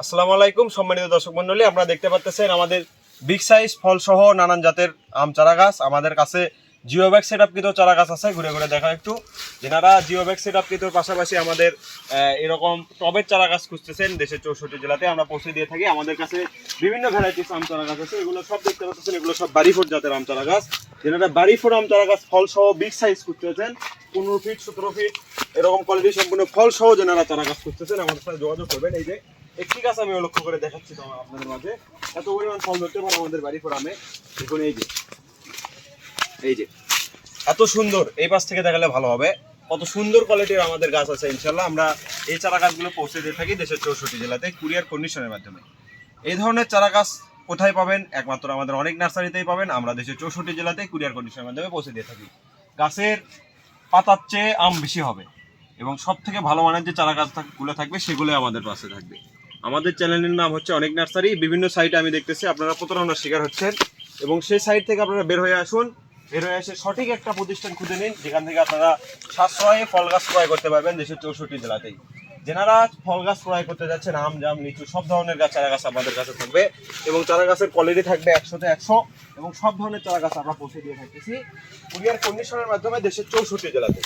আসসালামু আলাইকুম, সম্মানিত দর্শক মন্ডলী আপনারা দেখতে পাচ্ছেন আমাদের বিগ সাইজ ফল সহ নানান জাতের আম চারা গাছ আমাদের কাছে জিও ব্যাগ সেট আপকৃত চারা গাছ আছে, ঘুরে ঘুরে দেখা একটু। যেনারা জিও ব্যাগ সেট আপকৃতর পাশাপাশি আমাদের এরকম টবের চারা গাছ খুঁজতেছেন, দেশের চৌষট্টি জেলাতে আমরা পৌঁছে দিয়ে থাকি। আমাদের কাছে বিভিন্ন ভ্যারাইটিস আম চারা গাছ আছে, এগুলো সব দেখতে পাচ্ছেন, এগুলো সব বাড়িফোর জাতের আম চারা গাছ যেনারা বাড়িফোর আম চারা গাছ ফল সহ বিগ সাইজ খুঁজতেছেন, পনেরো ফিট সতেরো ফিট এরকম কোয়ালিটি সম্পূর্ণ ফল সহ যেনারা চারা গাছ খুঁজতেছেন, আমাদের সাথে যোগাযোগ করবেন। এই যে একটি গাছ আমি লক্ষ্য করে দেখাচ্ছি তো আপনাদের মাঝে। এত পরিমাণ ফল ধরতে পারে আমাদের বাড়ি আমে দেখুন, এই যে। এই যে। এত সুন্দর, এই পাশ থেকে দেখালে ভালো হবে। কত সুন্দর কোয়ালিটির আমাদের গাছ আছে ইনশাল্লাহ আমরা এই চারা গাছগুলো পৌঁছে দিয়ে থাকি দেশের চৌষট্টি জেলাতে কুরিয়ার কন্ডিশনের মাধ্যমে। এই ধরনের চারা গাছ কোথায় পাবেন? একমাত্র আমাদের অনেক নার্সারিতেই পাবেন। আমরা দেশের চৌষট্টি জেলাতে কুরিয়ার কন্ডিশনের মাধ্যমে পৌঁছে দিয়ে থাকি। গাছের পাতার চেয়ে আম বেশি হবে। এবং সব থেকে ভালো মানের যে চারা গাছগুলো থাকবে সেগুলো আমাদের পাশে থাকবে। আমাদের চ্যানেলের নাম হচ্ছে অনেক নার্সারি। বিভিন্ন সাইটে আমি দেখতেছি, আপনারা প্রতারণার শিকার হচ্ছেন। এবং সেই সাইট থেকে আপনারা বের হয়ে আসুন। বের হয়ে এসে সঠিক একটা প্রতিষ্ঠান খুঁজে নিন, যেখান থেকে আপনারা সাশ্রয়ে ফল গাছ ক্রয় করতে পারবেন দেশের চৌষট্টি জেলাতেই। যেনারা ফল গাছ ক্রয় করতে যাচ্ছেন, আম, জাম, লিচু, সব ধরনের গাছ, চারা গাছ আমাদের কাছে থাকবে। এবং চারা গাছের কোয়ালিটি থাকবে একশোতে একশো, এবং সব ধরনের চারা গাছ আমরা পৌঁছে দিয়ে থাকতেছি। কুরিয়ার কন্ডিশনের মাধ্যমে দেশের চৌষট্টি জেলাতে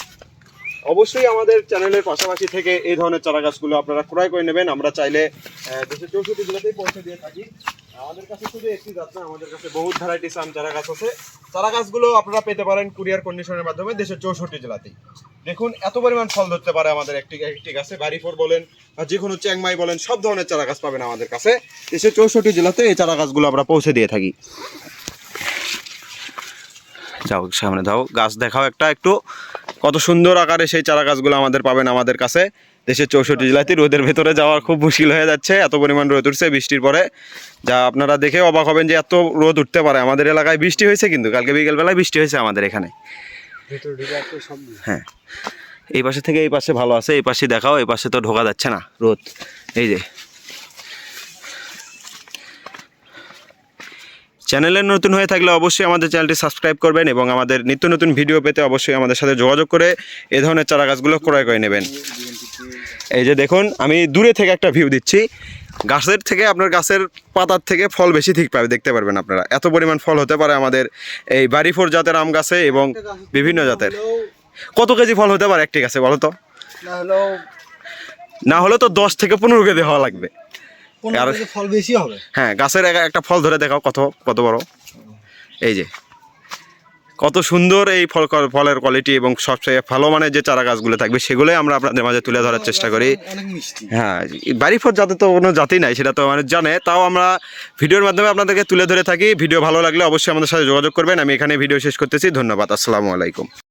অবশ্যই আমাদের চ্যানেলের পাশাপাশি থেকে এই ধরনের চারা গাছগুলো আপনারা ক্রয় করে নেবেন। আমরা চাইলে দেশের চৌষট্টি জেলাতেই পৌঁছে দিয়ে থাকি। আমাদের কাছে শুধু একটি গাছ না, আমাদের কাছে বহুত ভ্যারাইটিস আম চারা গাছ আছে। চারা গাছগুলো আপনারা পেতে পারেন কুরিয়ার কন্ডিশনের মাধ্যমে দেশের চৌষট্টি জেলাতেই। দেখুন, এত পরিমাণ ফল ধরতে পারে আমাদের একটি একটি গাছে। বাড়িফোর বলেন বা যে কোনো চ্যাংমাই বলেন, সব ধরনের চারা গাছ পাবেন আমাদের কাছে। দেশের চৌষট্টি জেলাতে এই চারা গাছগুলো আমরা পৌঁছে দিয়ে থাকি। যাও, সামনে দাও গাছ দেখাও একটা একটু। কত সুন্দর আকারে সেই চারা গাছগুলো আমাদের পাবেন আমাদের কাছে। দেশের চৌষট্টি জেলাতে রোদের ভেতরে যাওয়া খুব মুশকিল হয়ে যাচ্ছে এত পরিমাণ রোদ উঠছে বৃষ্টির পরে। যা আপনারা দেখে অবাক হবেন যে এত রোদ উঠতে পারে। আমাদের এলাকায় বৃষ্টি হয়েছে কিন্তু কালকে বিকেলবেলায় বৃষ্টি হয়েছে আমাদের এখানে। হ্যাঁ। এই পাশে থেকে এই পাশে ভালো আছে এই পাশে দেখাও এই পাশে তো ঢোকা যাচ্ছে না রোদ। এই যে চ্যানেলে নতুন হয়ে থাকলে অবশ্যই আমাদের চ্যানেলটি সাবস্ক্রাইব করবেন এবং আমাদের নিত্য নতুন ভিডিও পেতে অবশ্যই আমাদের সাথে যোগাযোগ করে এ ধরনের চারা গাছগুলো ক্রয় করে নেবেন। এই যে দেখুন আমি দূরে থেকে একটা ভিউ দিচ্ছি। গাছের থেকে আপনার গাছের পাতার থেকে ফল বেশি ঠিক পাবে দেখতে পারবেন আপনারা। এত পরিমাণ ফল হতে পারে আমাদের এই বাড়িফোর জাতের আম গাছে এবং বিভিন্ন জাতের। কত কেজি ফল হতে পারে একটি গাছে বলো তো? না হলেও হলে তো দশ থেকে পনেরো কেজি হওয়া লাগবে। আর- ফল বেশি হবে? হ্যাঁ গাছের এক- একটা ফল ধরে দেখাও কত কত বড়। এই যে কত সুন্দর এই ফল ফলের কোয়ালিটি এবং সবচেয়ে ভালো মানের যে চারা গাছগুলো থাকবে সেগুলোই আমরা আপনাদের মাঝে তুলে ধরার চেষ্টা করি। হ্যাঁ বাড়ি ফল যাতে তো কোনো জাতি নাই সেটা তো মানে জানে তাও আমরা ভিডিওর মাধ্যমে আপনাদেরকে তুলে ধরে থাকি। ভিডিও ভালো লাগলে অবশ্যই আমাদের সাথে যোগাযোগ করবেন। আমি এখানে ভিডিও শেষ করতেছি। ধন্যবাদ আসসালামু আলাইকুম।